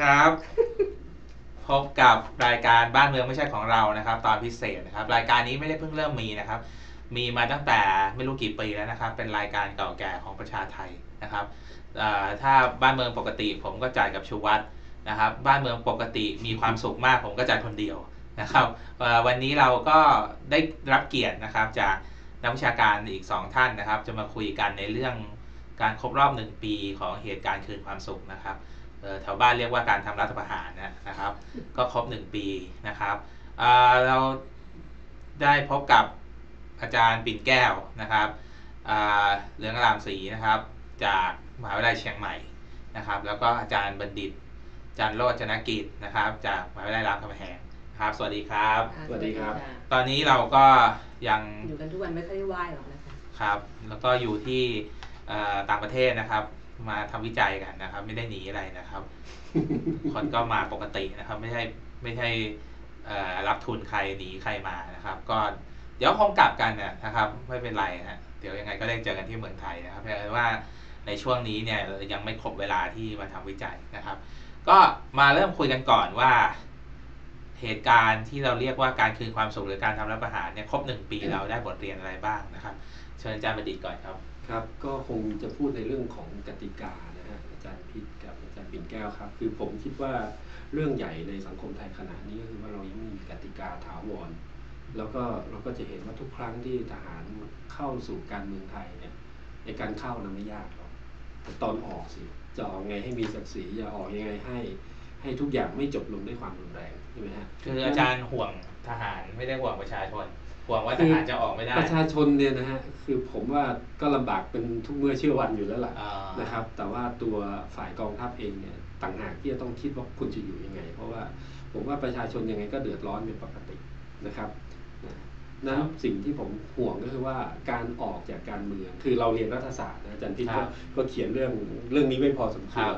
ครับ พบกับรายการบ้านเมืองไม่ใช่ของเรานะครับ ตอนพิเศษนะครับ รายการนี้ไม่ได้เพิ่งเริ่มมีนะครับ มีมาตั้งแต่ไม่รู้กี่ปีแล้วนะครับ เป็นรายการเก่าแก่ของประชาไทยนะครับถ้าบ้านเมืองปกติ ผมก็จ่ายกับชูวัตนะครับ บ้านเมืองปกติมีความสุขมาก ผมก็จ่ายคนเดียวนะครับวันนี้เราก็ได้รับเกียรตินะครับจากนักวิชาการอีกสองท่านนะครับ จะมาคุยกันในเรื่องการครบรอบหนึ่งปีของเหตุการณ์คืนความสุขนะครับ แถวบ้านเรียกว่าการทำรัฐประหารนะนะครับ ก็ครบหนึ่งปีนะครับเอ่อเราได้พบกับอาจารย์ปิ่นแก้วนะครับอ่าเรืองอารามศรีนะครับ จากมหาวิทยาลัยเชียงใหม่นะครับ แล้วก็อาจารย์บัณฑิตอาจารย์โรจนกิจนะครับ จากมหาวิทยาลัยรามคำแหงครับ สวัสดีครับอ่าสวัสดีครับะตอนนี้เราก็ยังอยู่กันทุกวันไม่ค่อยได้ไหว้หรอกนะคะครับ แล้วก็อยู่ที่เอ่อต่างประเทศนะครับ มาทำวิจัยกันนะครับ ไม่ได้หนีอะไรนะครับ คนก็มาปกตินะครับ ไม่ใช่ไม่ใช่เอ่อรับทุนใครหนีใครมานะครับ ก็เดี๋ยวคงกลับกันเนี่ยนะครับ ไม่เป็นไรนะเดี๋ยวยังไงก็ได้เจอกันที่เมืองไทยนะครับแต่ว่าในช่วงนี้เนี่ยยังไม่ครบเวลาที่มาทำวิจัยนะครับ ก็มาเริ่มคุยกันก่อนว่าเหตุการณ์ที่เราเรียกว่าการคืนความสุขหรือการทำรัฐประหารเนี่ยครบหนึ่งปีเราได้บทเรียนอะไรบ้างนะครับ เชิญอาจารย์บัณฑิตก่อนครับครับก็คงจะพูดในเรื่องของกติกานะฮะอาจารย์พิษกับอาจารย์ปิ่นแก้วครับ คือผมคิดว่าเรื่องใหญ่ในสังคมไทยขณะนี้ก็คือว่าเรายังไม่มีกติกาถาวร แล้วก็เราก็จะเห็นว่าทุกครั้งที่ทหารเข้าสู่การเมืองไทยเนี่ยในการเข้านั้นไม่ยากหรอกแต่ตอนออกสิจะออกไงให้มีศักดิ์ศรีจะออกยังไงให้ ให้ทุกอย่างไม่จบลงด้วยความรุนแรงใช่ไหมฮะคืออาจารย์ห่วงทหารไม่ได้ห่วงประชาชน ห่วงว่าทหารจะออกไม่ได้ ประชาชนเนี่ยนะฮะคือผมว่าก็ลำบากเป็นทุกเมื่อเชื่อวันอยู่แล้วล่ะอ่านะครับ แต่ว่าตัวฝ่ายกองทัพเองเนี่ยต่างหากที่จะต้องคิดว่าคุณจะอยู่ยังไง เพราะว่าผมว่าประชาชนยังไงก็เดือดร้อนเป็นปกตินะครับนะนั้นสิ่งที่ผมห่วงก็คือว่าการออกจากการเมือง คือเราเรียนรัฐศาสตร์นะอาจารย์พิษครัก็บก็เขียนเรื่องเรื่องนี้ไว้พอสมคครัวรบ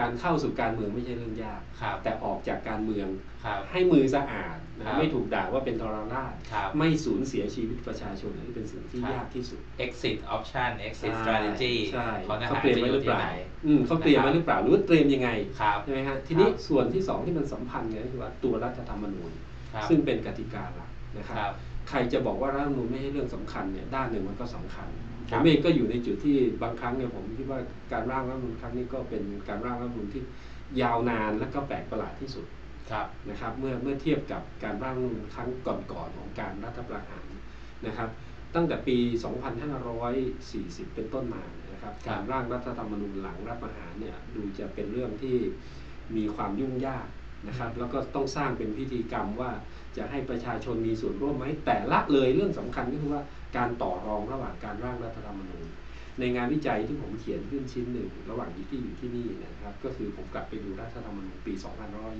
การเข้าสู่การเมืองไม่ใช่เรื่องยากครับแต่ออกจากการเมืองครับให้มือสะอาด นะครับไม่ถูกด่าว่าเป็นทรราชครับไม่สูญเสียชีวิตประชาชนนี่เป็นสิ่งที่ครับยากที่สุด exit option exit ใช่ strategy ใช่ของทเขาหารเตรียมจะไว้อหรืยู่อเปที่ล่าไหนอืมเขาเตรียมไว้หรือเปล่าหรือว่าเตรียมยังไงครับใช่ไหมฮะทีนี้ส่วนที่สองที่มันสัมพันธ์กันก็คือว่าตัวรัฐธรรมนูญครับซึ่งเป็นกติกาหลักนะคครัรับบใครจะบอกว่ารัฐธรรมนูญไม่ใช่เรื่องสำคัญเนี่ยด้านหนึ่งมันก็สำคัญคผรับมเองก็อยู่ในจุดที่บางครั้งเนี่ยผมคิดว่าการร่างรัฐธรรมนูญครั้งนี้ก็เป็นการร่างรัฐธรรมนูญที่ยาวนานและก็แปลกประหลาดที่สุดครับ นะครับเมื่อเมื่อเทียบกับการร่างรัฐธรรมนูญครั้งก่อนๆของการรัฐประหารนะครับ ตั้งแต่ปี 2540 เป็นต้นมานะครับครับการร่างรัฐธรรมนูญหลังรัฐประหารเนี่ยดูจะเป็นเรื่องที่มีความยุ่งยากนะครับ แล้วก็ต้องสร้างเป็นพิธีกรรมว่าจะให้ประชาชนมีส่วนร่วมไหมแต่ละเลยเรื่องสำคัญก็คือว่าการต่อรองระหว่างการร่างรัฐธรรมนูญ ในงานวิจัยที่ผมเขียนขึ้นชิ้นหนึ่ง ระหว่างที่อยู่ที่นี่นะครับ ก็คือผมกลับไปดูรัฐธรรมนูญปี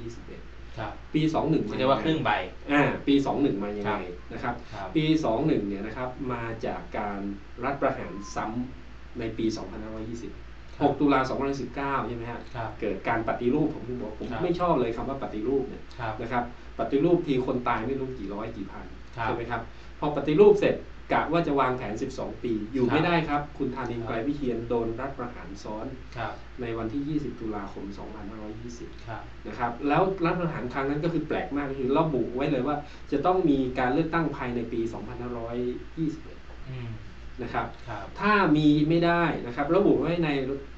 2521ครับปี 21เรียกว่าครึ่งใบอ่าปี 21 มายังไงนะครับครับ ปี 21 เนี่ยนะครับ มาจากการรัฐประหารซ้ำในปี 2520 6 ตุลา2519 ใช่ไหมฮะครับเกิดการปฏิรูปผมถึงบอกผมครับไม่ชอบเลยคำว่าปฏิรูปเนี่ยครับนะครับ ปฏิรูปทีคนตายไม่รู้กี่ร้อยกี่พันครับใช่ไหมครับ พอปฏิรูปเสร็จ กะว่าจะวางแผน 12 ปี อยู่ครับไม่ได้ครับ คุณธานินครับไกรวิเชียนโดนรัฐประหารซ้อนครับในวันที่ 20 ตุลาคม 2520ครับนะครับ แล้วรัฐประหารครั้งนั้นก็คือแปลกมากก็คือระบุไว้เลยว่า จะต้องมีการเลือกตั้งภายในปี 2521อืม นะครับครับถ้ามีไม่ได้นะครับระบุไว้ใน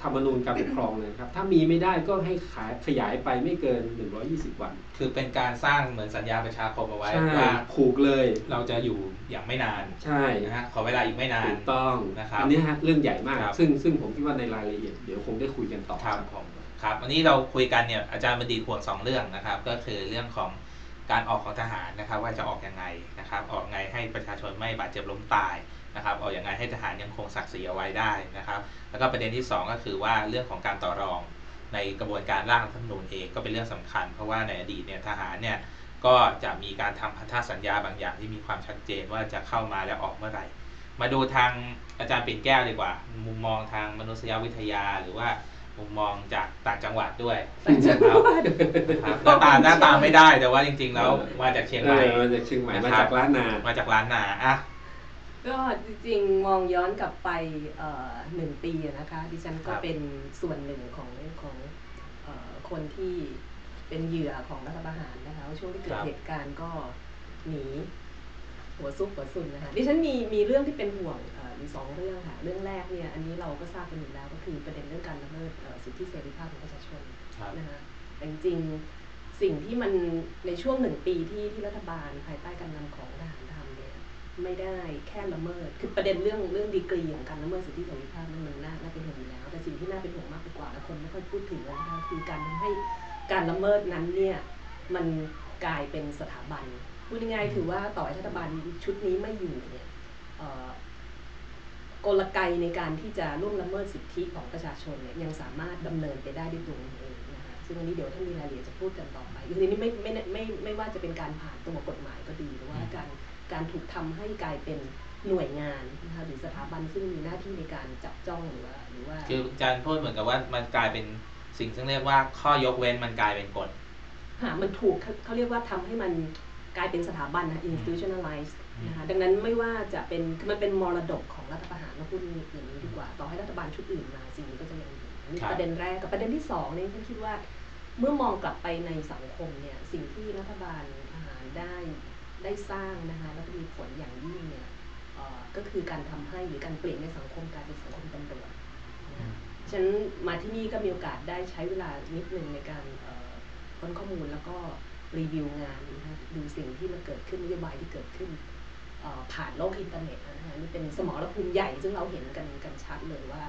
ธรรมนูญการปกครองเลยนะครับถ้ามีไม่ได้ก็ให้ขายขยายไปไม่เกิน 120 วัน คือเป็นการสร้างเหมือนสัญญาประชาคมเอาไว้ใช่ว่าผูกเลยเราจะอยู่อย่างไม่นานใช่นะฮะขอเวลาอีกไม่นานถูกต้องนะครับอันนี้ฮะเรื่องใหญ่มากครับซึ่งซึ่งผมคิดว่าในรายละเอียดเดี๋ยวคงได้คุยกันต่อครับผมครับวันนี้เราคุยกันเนี่ยอาจารย์บัณฑิตห่วงสองเรื่องนะครับ ก็คือเรื่องของการออกของทหารนะครับ ว่าจะออกยังไงนะครับ ออกไงให้ประชาชนไม่บาดเจ็บล้มตาย นะครับออกยังไงให้ทหารยังคงศักดิ์ศรีเอาไว้ได้นะครับ แล้วก็ประเด็นที่สองก็คือว่าเรื่องของการต่อรองในกระบวนการร่างรัฐธรรมนูญเองก็เป็นเรื่องสำคัญ เพราะว่าในอดีตเนี่ยทหารเนี่ยก็จะมีการทำพันธสัญญาบางอย่างที่มีความชัดเจนว่าจะเข้ามาแล้วออกเมื่อไหร่ มาดูทางอาจารย์ปิ่นแก้วดีกว่า มุมมองทางมนุษยวิทยาหรือว่ามุมมองจากต่างจังหวัดด้วยต่างจังหวัดนะครับหน้าตาหน้าตาไม่ได้แต่ว่าจริง ๆ แล้วมาจากเชียงใหม่เออมาจากเชียงใหม่นะมาครับจากล้านนามาจากร้านนาอะ ก็จริงๆมองย้อนกลับไปเอ่อหนึ่งปีอะนะคะ ดิฉันก็ครับเป็นส่วนหนึ่งของของเอ่อคนที่เป็นเหยื่อของรัฐประหารนะคะช่วงที่เกิดเหตุการณ์ก็หนีหัวซุกหัวซุนนะคะดิฉันมีมีเรื่องที่เป็นห่วงเอ่ออยู่สองเรื่องค่ะเรื่องแรกเนี่ยอันนี้เราก็ทราบกันอยู่แล้วก็คือประเด็นเรื่องการละเมิดเอ่อสิทธิเสรีภาพของประชาชนครับนะคะแต่จริงๆสิ่งที่มันในช่วงหนึ่งปีที่ที่รัฐบาลภายใต้การนำของทหารทำเนี่ย ไม่ได้แค่ละเมิด คือประเด็นเรื่องเรื่องดีกรีของการละเมิดสิทธิเสรีภาพนั้นมันน่าน่าเป็นห่วงอยู่แล้ว แต่สิ่งที่น่าเป็นห่วงมากกว่าและคนไม่ค่อยพูดถึงนะคะคือการทำให้การละเมิดนั้นเนี่ยมันกลายเป็นสถาบันพูดง่ายๆคือว่าต่อให้รัฐบาลชุดนี้ไม่อยู่เนี่ยกลไกในการที่จะล่วงละเมิดสิทธิของประชาชนเนี่ยยังสามารถดำเนินไปได้ด้วยตัวเองนะคะซึ่งอันนี้เดี๋ยวถ้ามีรายละเอียดจะพูดกันต่อไปคือทีนี้ไม่ไม่ไม่ไม่ไม่ว่าจะเป็นการผ่านตัวกฎหมายก็ดีหรือว่าการ การถูกทำให้กลายเป็นหน่วยงานนะคะหรือสถาบันซึ่งมีหน้าที่ในการจับจ้องหรือว่าหรือว่าคืออาจารย์พูดเหมือนกับว่ามันกลายเป็นสิ่งซึ่งเรียกว่าข้อยกเว้นมันกลายเป็นกฎหามันถูกเขาเขาเรียกว่าทำให้มันกลายเป็นสถาบันนะ institutionalize นะคะดังนั้นไม่ว่าจะเป็นคือมันเป็นมรดกของรัฐประหารเราพูดอย่างนี้ดีกว่า ต่อให้รัฐบาลชุดอื่นมาสิ่งนี้ก็จะยังอยู่อันนี้ครับประเด็นแรกกับประเด็นที่สองเนี่ยฉันคิดว่า เมื่อมองกลับไปในสังคมเนี่ยสิ่งที่รัฐบาลทหารได้ ได้สร้างนะคะแล้วก็มีผลอย่างยิ่งเนี่ยก็คือการทำให้หรือการเปลี่ยนในสังคมกลายเป็นสังคมตำรวจนะคะฉันมาที่นี่ก็มีโอกาสได้ใช้เวลานิดนึงในการค้นข้อมูลแล้วก็รีวิวงานนะคะดูสิ่งที่มันเกิดขึ้นนโยบายที่เกิดขึ้นผ่านโลกอินเทอร์เน็ตนะคะนี่เป็นสมรภูมิใหญ่ซึ่งเราเห็นกันกันชัดเลยว่า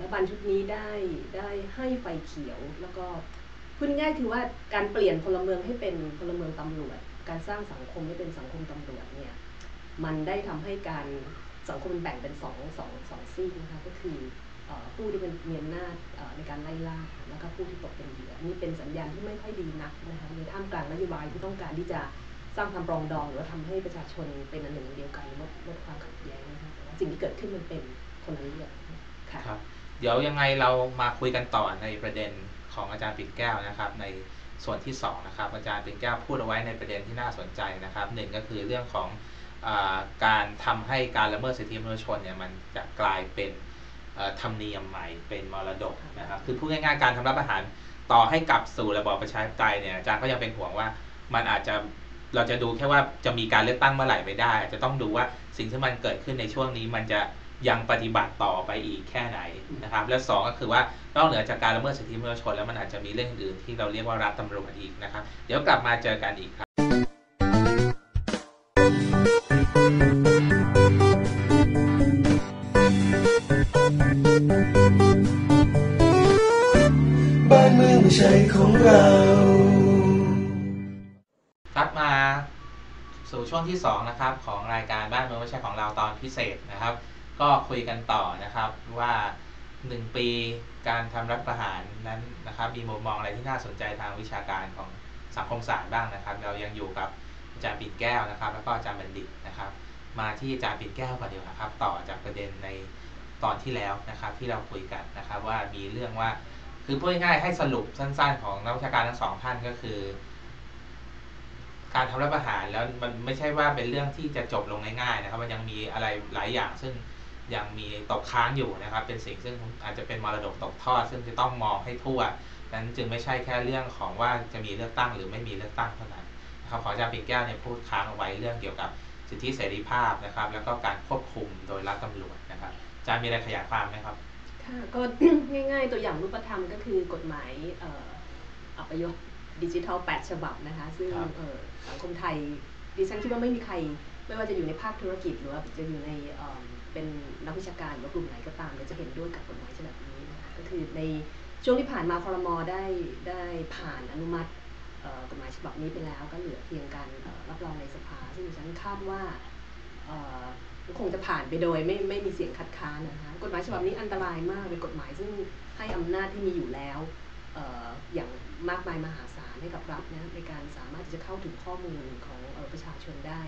รัฐบาลชุดนี้ได้ได้ให้ไฟเขียวแล้วก็พูดง่ายคือว่าการเปลี่ยนพลเมืองให้เป็นพลเมืองตำรวจ การสร้างสังคมให้เป็นสังคมตำรวจเนี่ยมันได้ทำให้การสังคมมันแบ่งเป็นสองสองสองซีกนะคะก็คืออผู้ที่เป็นมีอำนาจในการไล่ล่าแล้วก็ผู้ที่ตกเป็นเหยื่อนี่เป็นสัญญาณที่ไม่ค่อยดีนักนะคะในท่ามกลางนโยบายที่ต้องการที่จะสร้างความปรองดองหรือว่าทำให้ประชาชนเป็นอันหนึ่งเดียวกันลดลดความขัดแย้งนะคะสิ่งที่เกิดขึ้นมันเป็นคนละเรื่องค่ะครับ เดี๋ยวยังไงเรามาคุยกันต่อในประเด็นของอาจารย์ปิ่นแก้วนะครับใน ส่วนที่สองนะครับอาจารย์ปิ่นแก้วพูดเอาไว้ในประเด็นที่น่าสนใจนะครับหนึ่งก็คือเรื่องของอการทำให้การละเมิดสิทธิมนุษยชนเนี่ยมันจะกลายเป็นธรรมเนียมใหม่เป็นมรดกนะครับคือพูดง่ายๆการทำรัฐประหารต่อให้กลับสู่ระบอบประชาธิปไตยเนี่ยอาจารย์ก็ยังเป็นห่วงว่ามันอาจจะเราจะดูแค่ว่าจะมีการเลือกตั้งเมื่อไหร่ไม่ได้ จะต้องดูว่าสิ่งที่มันเกิดขึ้นในช่วงนี้มันจะ ยังปฏิบัติต่อไปอีกแค่ไหนนะครับ และสองก็คือว่านอกเหนือจากการละเมิดสิทธิมนุษยชนแล้วมันอาจจะมีเรื่องอื่นที่เราเรียกว่ารัฐตำรวจอีกนะครับ เดี๋ยวกลับมาเจอกันอีกครับบ้านเมืองไม่ใช่ของเราครับมาสู่ช่วงที่สองนะครับ ของรายการบ้านเมืองไม่ใช่ของเราตอนพิเศษนะครับ ก็คุยกันต่อนะครับว่าหนึ่งปีการทำรัฐประหารนั้นนะครับ มีมุมมองอะไรที่น่าสนใจทางวิชาการของสังคมศาสตร์บ้างนะครับ เรายังอยู่กับอาจารย์ปิ่นแก้วนะครับ แล้วก็อาจารย์บัณฑิตนะครับ มาที่อาจารย์ปิ่นแก้วก่อนเดียวนะครับ ต่อจากประเด็นในตอนที่แล้วนะครับ ที่เราคุยกันนะครับ ว่ามีเรื่องว่าคือพูดง่ายๆให้สรุปสั้น ๆ ของนักวิชาการทั้งสองท่านก็คือ การทำรัฐประหารแล้วมันไม่ใช่ว่าเป็นเรื่องที่จะจบลงง่ายๆนะครับ มันยังมีอะไรหลายอย่างซึ่ง ยังมีตกค้างอยู่นะครับ เป็นสิ่งซึ่งอาจจะเป็นมรดกตกทอด ซึ่งจะต้องมองให้ทั่ว นั้นจึงไม่ใช่แค่เรื่องของว่าจะมีเลือกตั้งหรือไม่มีเลือกตั้งเท่านั้นนะครับขออาจารย์ปิ่นแก้วเนี่ยพูดค้างเอาไว้เรื่องเกี่ยวกับสิทธิเสรีภาพนะครับ แล้วก็การควบคุมโดยรัฐตำรวจนะครับอาจารย์มีอะไรขยายความไหมครับค่ะก็ง่ายๆตัวอย่างรูปธรรมก็คือกฎหมายเอ่ออัปยศดิจิทัล 8 ฉบับนะคะ ซึ่งครับเอ่อสังคมไทยดิฉันคิดว่าไม่มีใคร ไม่ว่าจะอยู่ในภาคธุรกิจหรือว่าจะอยู่ในเป็นนักวิชาการหรือกลุ่มไหนก็ตามเนี่ยจะเห็นด้วยกับกฎหมายฉบับนี้นะคะก็คือในช่วงที่ผ่านมาคอรมอได้ได้ผ่านอนุมัติกฎหมายฉบับนี้ไปแล้วก็เหลือเพียงการรับรองในสภา ซึ่งฉันคาดว่าคงจะผ่านไปโดยไม่ไม่มีเสียงคัดค้านนะคะกฎหมายฉบับนี้อันตรายมากเป็นกฎหมายซึ่งให้อำนาจที่มีอยู่แล้วอออย่างมากมายมหาศาลให้กับรัฐนะในการสามารถที่จะเข้าถึงข้อมูลของออประชาชนได้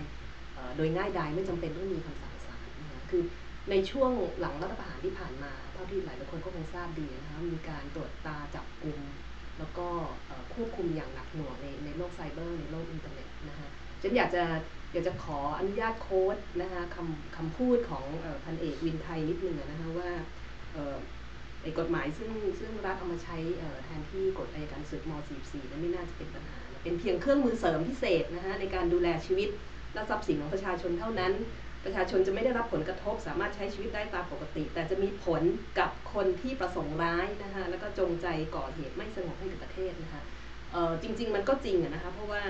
โดยง่ายดายไม่จำเป็นต้องมีคำสั่งศาลนะคะคือในช่วงหลังรัฐประหารที่ผ่านมาเท่าที่หลายคนก็คงทราบดีนะคะมีการตรวจตาจับกลุ่มแล้วก็ควบคุมอย่างหนักหน่วงในในโลกไซเบอร์ในโลกอินเทอร์เน็ตนะคะฉันอยากจะอยากจะขออนุญาตโค้ดนะคะคำคำพูดของอพันเอกวินไทยนิดนึงนะคะว่าไอ้กฎหมายซึ่งซึ่งรัฐเอามาใช้แทนที่กฎอัยการศึกม 44 นั้นไม่น่าจะเป็นปัญหา เป็นเพียงเครื่องมือเสริมพิเศษนะคะในการดูแลชีวิต และทรัพย์สินของประชาชนเท่านั้น ประชาชนจะไม่ได้รับผลกระทบ สามารถใช้ชีวิตได้ตามปกติ แต่จะมีผลกับคนที่ประสงค์ร้ายนะคะแล้วก็จงใจก่อเหตุไม่สงบให้กับประเทศนะคะจริง ๆ มันก็จริงนะคะเพราะว่า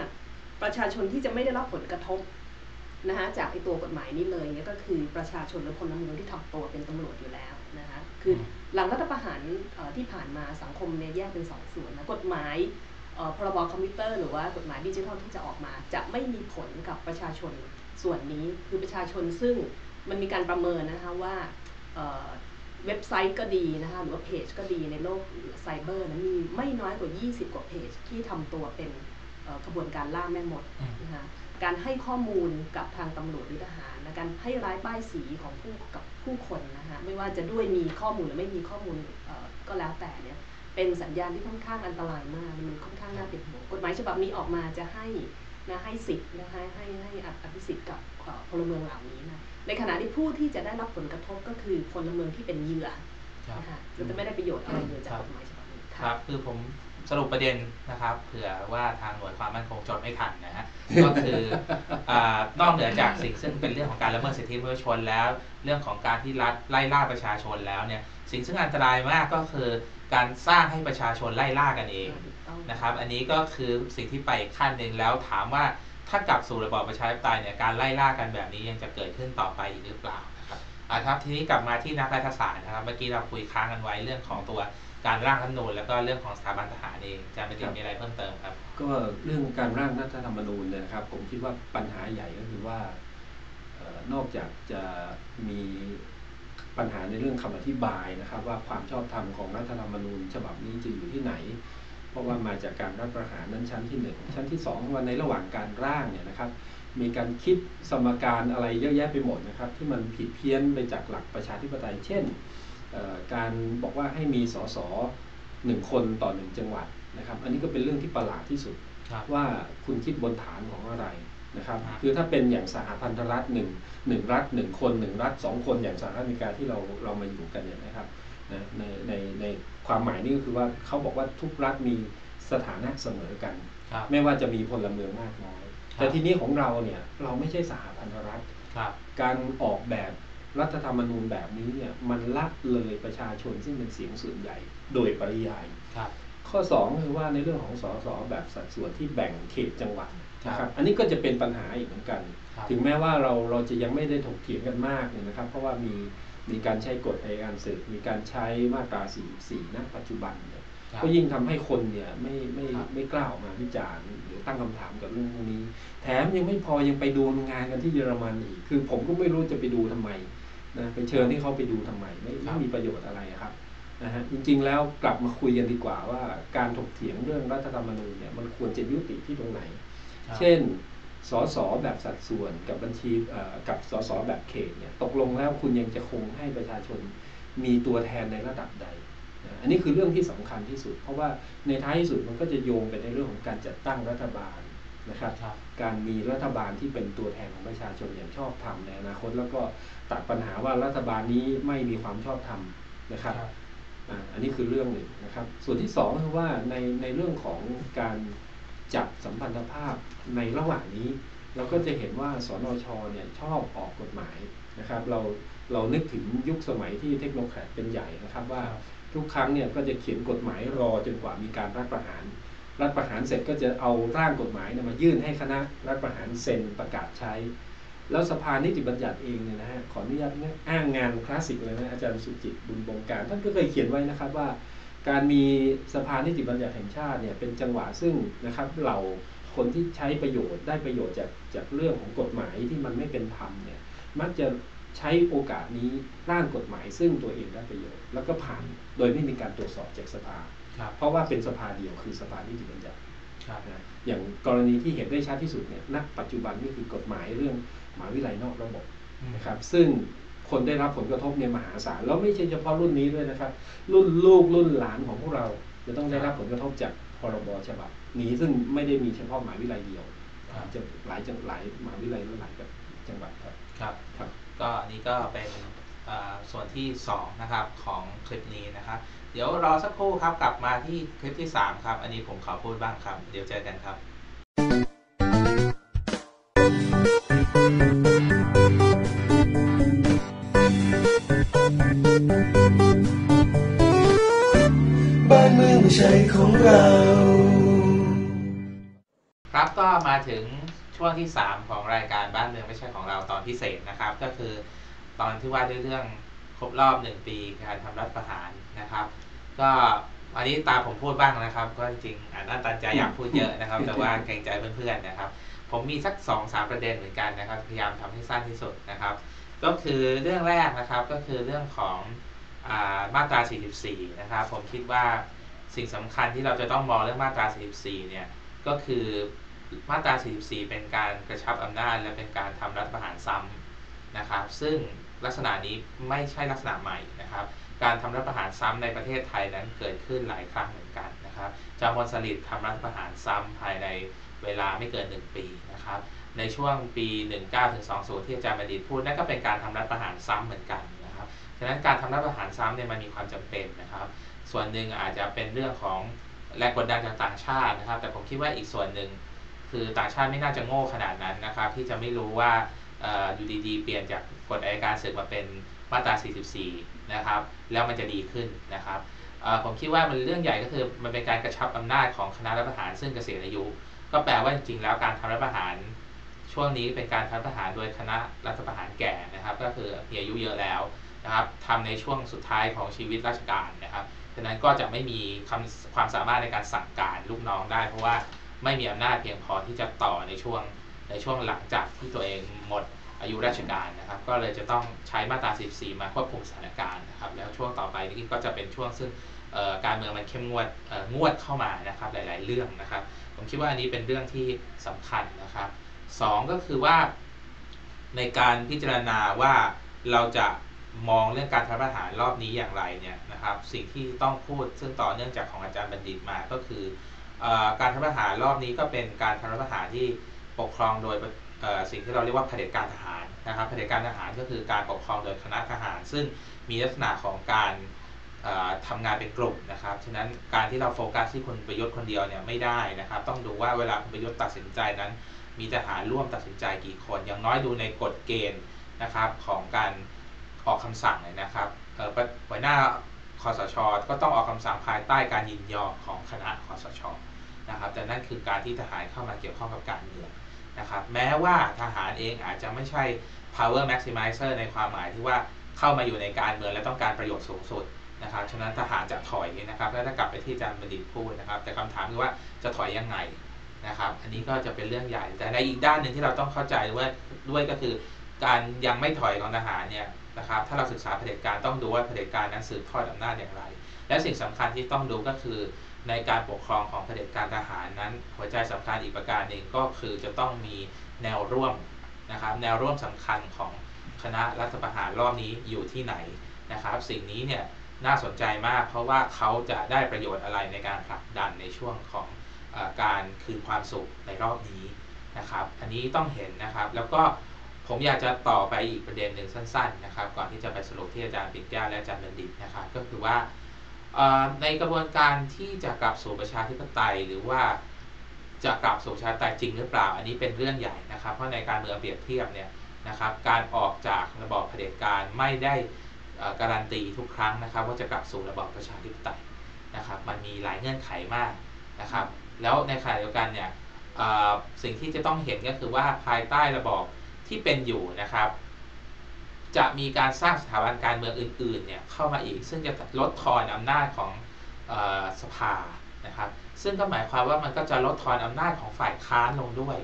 ประชาชนที่จะไม่ได้รับผลกระทบนะคะจากไอตัวกฎหมายนี้เลยเนี่ยก็คือประชาชนหรือพลเมืองที่ทำตัวเป็นตำรวจอยู่แล้วนะคะคือหลังรัฐประหารที่ผ่านมาสังคมเนี่ยแยกเป็นสองส่วนนะกฎหมาย พรบคอมพิวเตอร์หรือว่ากฎหมายดิจิทัลที่จะออกมา จะไม่มีผลกับประชาชนส่วนนี้คือประชาชนซึ่งมันมีการประเมินนะคะว่าเว็บไซต์ก็ดีนะคะหรือว่าเพจก็ดีในโลกไซเบอร์นะมีไม่น้อยกว่า 20 กว่าเพจที่ทำตัวเป็นขบวนการล่าแม่มดนะคะการให้ข้อมูลกับทางตำรวจหรือทหารนะการให้ร้ายป้ายสีของผู้กับผู้คนนะคะไม่ว่าจะด้วยมีข้อมูลหรือไม่มีข้อมูลก็แล้วแต่เนี่ย เป็นสัญญาณที่ค่อนข้างอันตรายมาก มันค่อนข้างน่าเป็นห่วงกฎหมายฉบับนี้ออกมาจะให้นะให้สิทธิ์นะคะให้ให้อภิสิทธิ์กับเอ่อพลเมืองเหล่านี้นะในขณะที่ผู้ที่จะได้รับผลกระทบก็คือพลเมืองที่เป็นเหยื่อครับนะคะจะไม่ได้ประโยชน์อะไรเลยจากกฎหมายฉบับนี้ครับคือผม สรุปประเด็นนะครับเผื่อว่าทางหน่วยความมั่นคงจดไม่ทันนะฮะก็คืออานอกเหนือจากสิ่งซึ่งเป็นเรื่องของการละเมิดสิทธิมนุษยชนแล้ว เรื่องของการที่รัฐไล่ล่าประชาชนแล้วเนี่ยสิ่งซึ่งอันตรายมากก็คือการสร้างให้ประชาชนไล่ล่ากันเองนะครับ อันนี้ก็คือสิ่งที่ไปขั้นหนึ่งแล้วถามว่าถ้ากลับสู่ระบอบประชาธิปไตยเนี่ยการไล่ล่ากันแบบนี้ยังจะเกิดขึ้นต่อไปอีกหรือเปล่านะครับอ่าครับทีนี้กลับมาที่นักรัฐศาสตร์นะครับเมื่อกี้เราคุยค้างกันไว้เรื่องของตัว การร่างรัฐธรรมนูญแล้วก็เรื่องของสถาบันทหารเองอาจารย์เป็นติมีอะไรเพิ่มเติมครับ ก็เรื่องการร่างรัฐธรรมนูญเนี่ยนะครับ ผมคิดว่าปัญหาใหญ่ก็คือว่าเอ่อนอกจากจะมีปัญหาในเรื่องคำอธิบายนะครับ ว่าความชอบธรรมของรัฐธรรมนูญ ฉบับนี้จะอยู่ที่ไหน เพราะว่ามาจากการรัฐประหารนั้นชั้นที่หนึ่งชั้นที่สองว่าในระหว่างการร่างเนี่ยนะครับ มีการคิดสมการอะไรเยอะแยะไปหมดนะครับ ที่มันผิดเพี้ยนไปจากหลักประชาธิปไตยเช่นเอ่อ การบอกว่าให้มีสสหนึ่งคนต่อหนึ่งจังหวัดนะครับ อันนี้ก็เป็นเรื่องที่ประหลาดที่สุดครับว่าคุณคิดบนฐานของอะไรนะครับครับ คือถ้าเป็นอย่างสหพันธรัฐหนึ่งหนึ่งรัฐหนึ่งคนหนึ่งรัฐสองคนอย่างสหรัฐอเมริกาที่เราเรามาอยู่กันเนี่ยนะครับนะในในในความหมายนี่ก็คือว่าเขาบอกว่าทุกรัฐมีสถานะเสมอกันครับไม่ว่าจะมีพลเมืองมากน้อยครับแต่ทีนี้ของเราเนี่ยเราไม่ใช่สหพันธรัฐครับการออกแบบ รัฐธรรมนูญแบบนี้เนี่ยมันละเลยประชาชนซึ่งเป็นเสียงส่วนใหญ่โดยปริยายครับข้อ2คือว่าในเรื่องของสสแบบสัดส่วนที่แบ่งเขตจังหวัดนะคครัรับบอันนี้ก็จะเป็นปัญหาอีกเหมือนกันครับถึงแม้ว่าเราเราจะยังไม่ได้ถกเถียงกันมากเนี่ยนะครับ เพราะว่ามีมีการใช้กฎอัยการศึกมีการใช้มาตรา 44 ณ ปัจจุบันเนี่ยครับก็ยิ่งทำให้คนเนี่ยไม่ไม่ครับไม่กล้าออกมาวิจารณ์หรือตั้งคำถามกับเรื่องพวกนี้ แถมยังไม่พอยังไปดูงานกันที่เยอรมันอีกคือผมก็ไม่รู้จะไปดูทำไม นะไปเชิญที่เขาไปดูทำไมไม่ครัไม่บมีประโยชน์อะไรอะครับนะฮะจริงๆแล้วกลับมาคุยกันดีกว่าว่าการถกเถียงเรื่องรัฐธรรมนูญเนี่ยมันควรจะยุติที่ตรงไหนครับเช่นสสแบบสัดส่วนกับบัญชีเอ่อกับสสแบบเขตเนี่ยตกลงแล้วคุณยังจะคงให้ประชาชนมีตัวแทนในระดับใดนะอันนี้คือเรื่องที่สำคัญที่สุด เพราะว่าในท้ายที่สุดมันก็จะโยงไปในเรื่องของการจัดตั้งรัฐบาล นะครับครับ การมีรัฐบาลที่เป็นตัวแทนของประชาชนอย่างชอบธรรมในอนาคต แล้วก็ตัดปัญหาว่ารัฐบาลนี้ไม่มีความชอบธรรมนะครับครับอ่าอันนี้คือเรื่องหนึ่งนะครับ ส่วนที่สองคือว่าในในเรื่องของการจัดสัมพันธภาพในระหว่างนี้ เราก็จะเห็นว่าสนชเนี่ยชอบออกกฎหมายนะครับ เราเรานึกถึงยุคสมัยที่เทคโนแครดเป็นใหญ่นะครับว่าครับทุกครั้งเนี่ยก็จะเขียนกฎหมายรอจนกว่ามีการรัฐประหาร รัฐประหารเสร็จก็จะเอาร่างกฎหมายมายื่นให้คณะรัฐประหารเซ็นประกาศใช้ แล้วสภานิติบัญญัติเองเนี่ยนะฮะขออนุญาตอ้างงานคลาสสิกเลยนะอาจารย์สุจิตบุญบงการท่านก็เคยเขียนไว้นะครับว่า การมีสภานิติบัญญัติแห่งชาติเนี่ยเป็นจังหวะซึ่งนะครับเราคนที่ใช้ประโยชน์ได้ประโยชน์จากจากเรื่องของกฎหมายที่มันไม่เป็นธรรมเนี่ยมักจะใช้โอกาสนี้ร่างกฎหมายซึ่งตัวเองได้ประโยชน์ แล้วก็ผ่านโดยไม่มีการตรวจสอบจากสภา เพราะว่าเป็นสภาเดียวคือสภานิติบัญญัติครับนะอย่างกรณีที่เห็นได้ชัดที่สุดเนี่ยณปัจจุบันนี่คือกฎหมายเรื่องมหาวิทยาลัยนอกระบบอืมนะครับซึ่งคนได้รับผลกระทบเนี่ยมหาศาลแล้วไม่ใช่เฉพาะรุ่นนี้ด้วยนะครับ รุ่นลูกรุ่นหลานของพวกเราจะต้องได้รับผลกระทบจากพรบฉบับนี้ซึ่งไม่ได้มีเฉพาะมหาวิทยาลัยเดียวครับจะหลายจังหลายมหาวิทยาลัยและหลายจังหวัดครับครับครับ ก็อันนี้ก็เป็นเอ่อ ส่วนที่ 2 นะครับของคลิปนี้นะครับ เดี๋ยวรอสักครู่ครับกลับมาที่คลิปที่ 3 ครับ อันนี้ผมขอพูดบ้างครับ เดี๋ยวเจอกันครับบ้านเมืองไม่ใช่ของเรา ครับก็มาถึงช่วงที่ 3 ของรายการบ้านเมืองไม่ใช่ของเราตอนพิเศษนะครับ ก็คือ ตอนที่ว่าด้วยเรื่องครบรอบ1ปีการทำรัฐประหารนะครับ ก็อันนี้ตาผมพูดบ้างนะครับ ก็จริงอ่านน่าตันใจอยากพูดเยอะนะครับ แต่ว่าเกรงใจเพื่อนๆนะครับ ผมมีสัก2องสาประเด็นเหมือนกันนะครับ พยายามทำให้สั้นที่สุดนะครับ ก็คือเรื่องแรกนะครับก็คือเรื่องของอมาตรา 44 นะครับ ผมคิดว่าสิ่งสำคัญที่เราจะต้องมองเรื่องมาตรา 44 เนี่ยก็คือมาตรา 44 เป็นการกระชับอำนาจ และเป็นการทำรัฐประหารซ้ำนะครับ ซึ่ง ลักษณะนี้ไม่ใช่ลักษณะใหม่นะครับ การทำรัฐประหารซ้ำในประเทศไทยนั้นเกิดขึ้นหลายครั้งเหมือนกันนะครับจามอนสลิดทำรัฐประหารซ้ำภายในเวลาไม่เกิน 1 ปีนะครับ ในช่วงปี 19ถึง20 ที่อาจารย์บัณฑิตพูดนั่นก็เป็นการทำรัฐประหารซ้ำเหมือนกันนะครับฉะนั้นการทำรัฐประหารซ้ำเนี่ยมันมีความจำเป็นนะครับ ส่วนหนึ่งอาจจะเป็นเรื่องของแรงกดดันจากต่างชาตินะครับ แต่ผมคิดว่าอีกส่วนหนึ่งคือต่างชาติไม่น่าจะโง่ขนาดนั้นนะครับ ที่จะไม่รู้ว่า อ่ออยู่ดีๆ เปลี่ยนจากกฎอัยการศึกมาเป็นมาตรา 44 นะครับ แล้วมันจะดีขึ้นนะครับผมคิดว่ามันเรื่องใหญ่ก็คือมันเป็นการกระชับอำนาจของคณะรัฐประหารซึ่งเกษียณอายุ ก็แปลว่าจริงๆแล้วการทำรัฐประหารช่วงนี้เป็นการทำรัฐประหารโดยคณะรัฐประหารแก่นะครับ ก็คือมีอายุเยอะแล้วนะครับทำในช่วงสุดท้ายของชีวิตราชการนะครับฉะนั้นก็จะไม่มีคความสามารถในการสั่งการลูกน้องได้ เพราะว่าไม่มีอำนาจเพียงพอที่จะต่อในช่วง ในช่วงหลังจากที่ตัวเองหมดอายุราชการนะครับ ก็เลยจะต้องใช้มาตรา 14 มาควบคุมสถานการณ์นะครับ แล้วช่วงต่อไปนี้ก็จะเป็นช่วงซึ่งการเมืองมันเข้มงวดเอ่องวดเข้ามานะครับหลาย ๆ เรื่องนะครับ ผมคิดว่าอันนี้เป็นเรื่องที่สำคัญนะครับสองก็คือว่าในการพิจารณาว่าเราจะมองเรื่องการทำรัฐประหารรอบนี้อย่างไรเนี่ยนะครับสิ่งที่ต้องพูดซึ่งต่อเนื่องจากของอาจารย์บัณฑิตมาก็คืออการทำรัฐประหารรอบนี้ก็เป็นการทำรัฐประหารที่ ปกครองโดยสิ่งที่เราเรียกว่าเผด็จการทหารนะครับเผด็จการทหารก็คือการปกครองโดยคณะทหาร ซึ่งมีลักษณะของการเอ่อทำงานเป็นกลุ่มนะครับฉะนั้นการที่เราโฟกัสที่คุณประยุทธ์คนเดียวเนี่ยไม่ได้นะครับ ต้องดูว่าเวลาคุณประยุทธ์ตัดสินใจนั้น มีทหารร่วมตัดสินใจกี่คน อย่างน้อยดูในกฎเกณฑ์นะครับของการออกคำสั่งเลยนะครับหัวหน้าคอสช ก็ต้องออกคำสั่งภายใต้การยินยอมของคณะคอสชนะครับแต่นั่นคือการที่ทหารเข้ามาเกี่ยวข้องกับการเมือง นะครับแม้ว่าทหารเองอาจจะไม่ใช่ power maximizer ในความหมายที่ว่าเข้ามาอยู่ในการเมืองและต้องการประโยชน์สูงสุดนะครับฉะนั้นทหารจะถอยนะครับแล้วถ้ากลับไปที่อาจารย์บัณฑิตพูดนะครับ แต่คำถามคือว่าจะถอยยังไงนะครับ อันนี้ก็จะเป็นเรื่องใหญ่ แต่ในอีกด้านหนึ่งที่เราต้องเข้าใจด้วยด้วยก็คือการยังไม่ถอยของทหารเนี่ยนะครับ ถ้าเราศึกษาเผด็จการต้องดูว่าเผด็จการนั้นสืบทอดอำนาจอย่างไร และสิ่งสำคัญที่ต้องดูก็คือ ในการปกครองของเผด็จการทหารนั้น หัวใจสำคัญอีกประการหนึ่งก็คือจะต้องมีแนวร่วมนะครับ แนวร่วมสำคัญของคณะรัฐประหารรอบนี้อยู่ที่ไหนนะครับ สิ่งนี้เนี่ยน่าสนใจมาก เพราะว่าเขาจะได้ประโยชน์อะไรในการผลักดันในช่วงของอการคืนความสุขในรอบนี้นะครับ อันนี้ต้องเห็นนะครับ แล้วก็ผมอยากจะต่อไปอีกประเด็นหนึ่งสั้น ๆ นะครับ ก่อนที่จะไปสรุปที่อาจารย์ปิ่นแก้วและอาจารย์บัณฑิตนะครับ ก็คือว่า ในกระบวนการที่จะกลับสู่ประชาธิปไตยหรือว่าจะกลับสู่ประชาธิปไตยจริงหรือเปล่า อันนี้เป็นเรื่องใหญ่นะครับ เพราะในการเมืองเปรียบเทียบเนี่ยนะครับ การออกจากระบอบเผด็จการไม่ได้การันตีทุกครั้งนะครับ ว่าจะกลับสู่ระบอบประชาธิปไตยนะครับ มันมีหลายเงื่อนไขมากนะครับ แล้วในขณะเดียวกันเนี่ยสิ่งที่จะต้องเห็นก็คือว่าภายใต้ระบอบที่เป็นอยู่นะครับ จะมีการสร้างสถาบันการเมืองอื่นๆเนี่ยเข้ามาอีก ซึ่งจะลดทอนอำนาจของออสภานะครับซึ่งก็หมายความว่ามันก็จะลดทอนอำนาจของฝ่ายค้านลงด้วย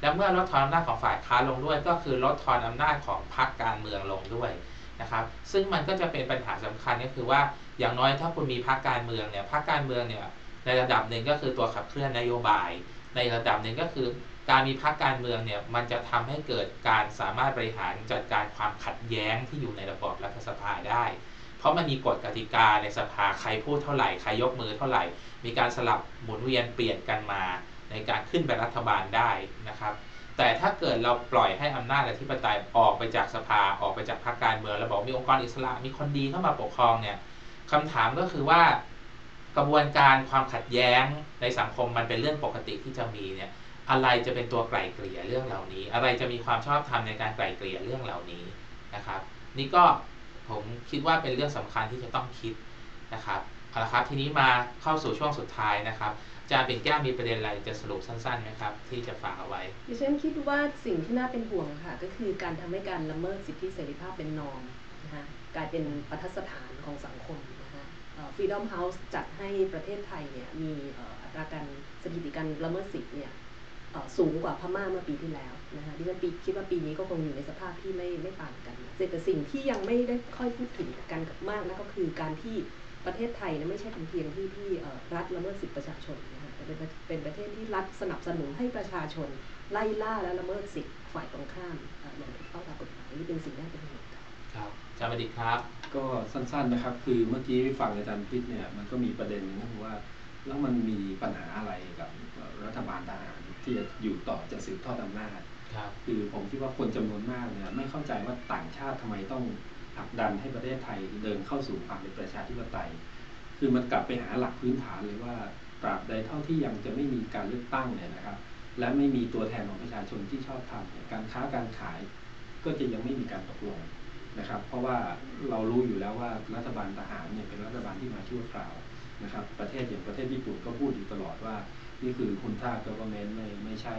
และเมื่อลดทอนอำนาจของฝ่ายค้านลงด้วย ก็คือลดทอนอำนาจของพรรคการเมืองลงด้วยนะครับ ซึ่งมันก็จะเป็นปัญหาสำคัญก็คือว่าอย่างน้อยถ้าคุณมีพรรคการเมืองเนี่ยพรรคการเมืองเนี่ยในระดับหนึ่งก็คือตัวขับเคลื่อนนโยบาย ในระดับหนึ่งก็คือ การมีพรรคการเมืองเนี่ยมันจะทำให้เกิดการสามารถบริหารจัดการความขัดแย้งที่อยู่ในระบอบรัฐสภาได้ เพราะมันมีกฎกติกาในสภาใครพูดเท่าไหร่ใครยกมือเท่าไหร่ มีการสลับหมุนเวียนเปลี่ยนกันมาในการขึ้นเป็นรัฐบาลได้นะครับ แต่ถ้าเกิดเราปล่อยให้อำนาจอธิปไตยออกไปจากสภาออกไปจากพรรคการเมืองแล้วบอกมีองค์กรอิสระมีคนดีเข้ามาปกครองเนี่ยคำถามก็คือว่ากระบวนการความขัดแย้งในสังคมมันเป็นเรื่องปกติที่จะมีเนี่ย อะไรจะเป็นตัวไกล่เกลี่ยเรื่องเหล่านี้ อะไรจะมีความชอบธรรมในการไกล่เกลี่ยเรื่องเหล่านี้นะครับ นี่ก็ผมคิดว่าเป็นเรื่องสำคัญที่จะต้องคิดนะครับเอาละครับทีนี้มาเข้าสู่ช่วงสุดท้ายนะครับอาจารย์เป็นแก้วมีประเด็นอะไรจะสรุปสั้นๆไหมครับ ที่จะฝากเอาไว้ดิฉันคิดว่าสิ่งที่น่าเป็นห่วงค่ะ ก็คือการทำให้การละเมิดสิทธิเสรีภาพเป็นนอมนะคะกลายเป็นประทัสถานของสังคมนะคะฟรีดอมเฮาส์จัดให้ประเทศไทยเนี่ยมีอัตราการสถิติการละเมิดสิทธิเนี่ย สูงกว่าพม่าเมื่อปีที่แล้วนะคะดิฉันปีคิดว่าปีนี้ก็คงอยู่ในสภาพที่ไม่ไม่ต่างกันแต่สิ่งที่ยังไม่ได้ค่อยพูดถึงกันมากนะก็คือการที่ประเทศไทยนยไม่ใช่เป็นเพียงที่ที่รัฐละเมิดสิทธิประชาชนนะคะแต่เป็นเป็นประเทศที่รัฐสนับสนุนให้ประชาชน ไล่ล่าและละเมิดสิทธิฝ่ายตรงข้ามอย่างถูกต้องตามกฎหมายนี่เป็นสิ่งที่น่าเป็นห่วงค่ะครับอาจารย์บัณฑิตครับ ก็สั้นๆนะครับ คือเมื่อกี้ฟังอาจารย์พิษเนี่ยมันก็มีประเด็นหนึงก็คือว่า แล้วมันมีปัญหาอะไรกับรัฐบาลทหาร ที่จะอยู่ต่อจะสืบทอดอำนาจครับคือผมคิดว่าคนจำนวนมากเนี่ยไม่เข้าใจว่าต่างชาติทำไมต้องผลักดันให้ประเทศไทยเดินเข้าสู่ความเป็นประชาธิปไตย คือมันกลับไปหาหลักพื้นฐานเลยว่าตราบใดเท่าที่ยังจะไม่มีการเลือกตั้งเนี่ยนะครับ และไม่มีตัวแทนของประชาชนที่ชอบทำเนี่ยการค้าการขายก็จะยังไม่มีการตกลงนะครับ เพราะว่าเรารู้อยู่แล้วว่ารัฐบาลทหารเนี่ยเป็นรัฐบาลที่มาชั่วคราวนะครับ ประเทศอย่างประเทศญี่ปุ่นก็พูดอยู่ตลอดว่า นี่คือคุณท่า government ไม่ไม่ใช่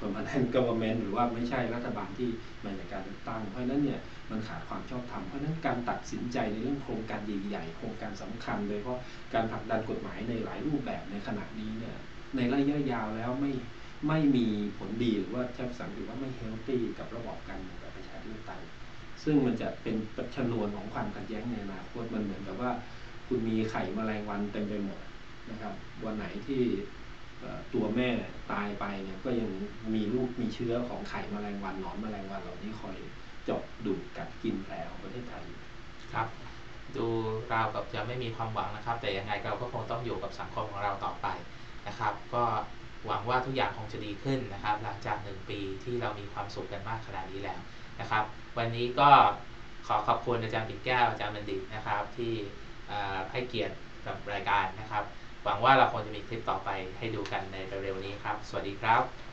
permanent government หรือว่าไม่ใช่รัฐบาลที่มาจากการเลือกตั้ง เพราะนั้นเนี่ยมันขาดความชอบธรรม เพราะนั้นการตัดสินใจในเรื่องโครงการใหญ่ๆ โครงการสำคัญโดยเฉพาะการผลักดันกฎหมายในหลายรูปแบบในขณะนี้เนี่ยในระยะยาวแล้วไม่ไม่มีผลดีหรือว่าใช้ภาษาอังกฤษว่าไม่เฮลตี้กับระบอบการเมืองแบบประชาธิปไตยซึ่งมันจะเป็นชนวนของความขัดแย้งในอนาคตมันเหมือนกับว่า คุณมีไข่มแมลงวันเต็มไปหมดนะครับ วันไหนที่ ตัวแม่ตายไปเนี่ยก็ยังมีลูกมีเชื้อของไข่แมลงวันหนอนแมลงวันเหล่านี้คอยเจาะดูดกัดกินแผลของประเทศไทยครับ ดูราวกับจะไม่มีความหวังนะครับ แต่ยังไงเราก็คงต้องอยู่กับสังคมของเราต่อไปนะครับ ก็หวังว่าทุกอย่างคงจะดีขึ้นนะครับ หลังจากหนึ่งปีที่เรามีความสุขกันมากขนาดนี้แล้วนะครับ วันนี้ก็ขอขอบคุณอาจารย์ปิ่นแก้วอาจารย์บัณฑิตนะครับ ที่ให้เกียรติกับรายการนะครับ หวังว่าเราคงจะมีคลิปต่อไปให้ดูกันในเร็วๆนี้ครับ สวัสดีครับ